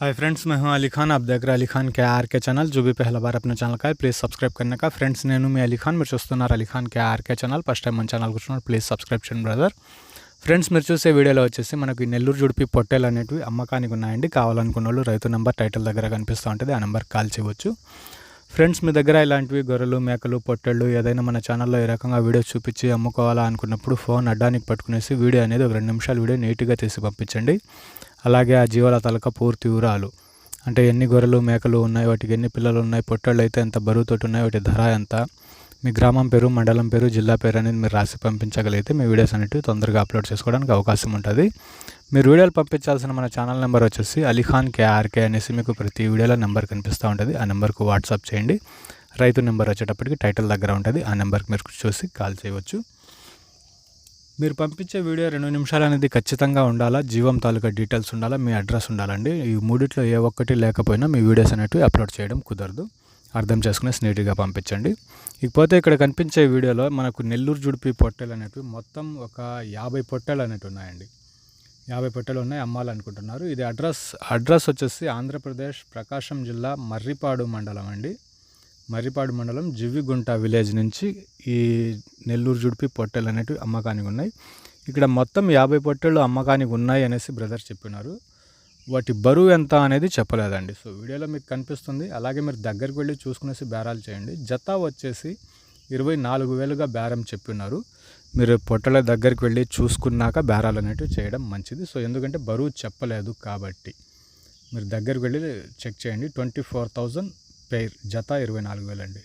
Hi friends मैं हूं अली खान आप देख रहे हैं अली खान के आर के ఛానల్ जो भी पहला बार अपने ఛానల్ का है ప్లీజ్ సబ్స్క్రైబ్ करने का ఫ్రెండ్స్ నేను మీ అలీ ఖాన్ మీరు చూస్తున్నారు Ali Khan K RK channel first time మన ఛానల్ కూర్చున్నారు ప్లీజ్ సబ్స్క్రైబ్ చేయండి బ్రదర్ ఫ్రెండ్స్ మీరు చూసే వీడియోలో వచ్చేసి మనకు ఈ నెల్లూరు జుడిపి పొట్టేలు అనేటివి అమ్మకానికి ఉన్నాయండి కావాలనుకున్న వాళ్ళు రైతు నెంబర్ టైటిల్ దగ్గర కనిపిస్తూ ఉంటుంది ఆ నెంబర్కి కాల్ చేయవచ్చు ఫ్రెండ్స్ మీ దగ్గర ఇలాంటివి గొర్రెలు మేకలు పొట్టేళ్ళు ఏదైనా మన ఛానల్లో ఈ రకంగా వీడియో చూపించి అమ్ముకోవాలా అనుకున్నప్పుడు ఫోన్ అడ్డానికి పట్టుకునేసి వీడియో అనేది ఒక రెండు నిమిషాలు వీడియో నీట్గా తీసి పంపించండి అలాగే ఆ జీవాల తలక పూర్తి వివరాలు. అంటే ఎన్ని గొర్రెలు మేకలు ఉన్నాయి వాటికి ఎన్ని పిల్లలు ఉన్నాయి పొట్టళ్ళు అయితే ఎంత బరువుతోటి ఉన్నాయి వాటి ధర ఎంత మీ గ్రామం పేరు మండలం పేరు జిల్లా పేరు అనేది మీరు రాసి పంపించగలిగితే మీ వీడియోస్ అనేవి తొందరగా అప్లోడ్ చేసుకోవడానికి అవకాశం ఉంటుంది. మీరు వీడియోలు పంపించాల్సిన మన ఛానల్ నెంబర్ వచ్చేసి అలీఖాన్ కేఆర్కే అనేసి మీకు ప్రతి వీడియోలో నెంబర్ కనిపిస్తూ ఉంటుంది. ఆ నెంబర్కు వాట్సాప్ చేయండి. రైతు నెంబర్ వచ్చేటప్పటికి టైటిల్ దగ్గర ఉంటుంది. ఆ నెంబర్కి మీరు చూసి కాల్ చేయవచ్చు. మీరు పంపించే వీడియో రెండు నిమిషాలు అనేది ఖచ్చితంగా ఉండాలా? జీవం తాలూకా డీటెయిల్స్ ఉండాలా? మీ అడ్రస్ ఉండాలండి ఈ మూడిట్లో ఏ ఒక్కటి లేకపోయినా మీ వీడియోస్ అనేటివి అప్లోడ్ చేయడం కుదరదు. అర్థం చేసుకుని నీట్గా పంపించండి. ఇకపోతే ఇక్కడ కనిపించే వీడియోలో మనకు నెల్లూరు జుడిపి పొట్టెలు అనేటివి మొత్తం ఒక యాభై పొట్టెలు అనేవి ఉన్నాయండి. యాభై పొట్టెలు ఉన్నాయి అమ్మాలనుకుంటున్నారు. ఇది అడ్రస్ అడ్రస్ వచ్చేసి ఆంధ్రప్రదేశ్ ప్రకాశం జిల్లా మర్రిపాడు మండలం అండి. మర్రిపాడు మండలం జివ్విగుంట విలేజ్ నుంచి ఈ నెల్లూరు జుడిపి పొట్టెలు అనేటివి అమ్మకానికి ఉన్నాయి. ఇక్కడ మొత్తం యాభై పొట్టెలు అమ్మకానికి ఉన్నాయి అనేసి బ్రదర్ చెప్పినారు. వాటి బరువు ఎంత అనేది చెప్పలేదండి. సో వీడియోలో మీకు కనిపిస్తుంది. అలాగే మీరు దగ్గరికి వెళ్ళి చూసుకునేసి బేరాలు చేయండి. జత వచ్చేసి ఇరవై నాలుగు వేలుగా బేరం చెప్పినారు. మీరు పొట్టల దగ్గరికి వెళ్ళి చూసుకున్నాక బేరాలు అనేటివి చేయడం మంచిది. సో ఎందుకంటే బరువు చెప్పలేదు కాబట్టి మీరు దగ్గరికి వెళ్ళి చెక్ చేయండి. ట్వంటీ ఫోర్ థౌజండ్ పెయిర్ జత ఇరవై నాలుగు వేలండి.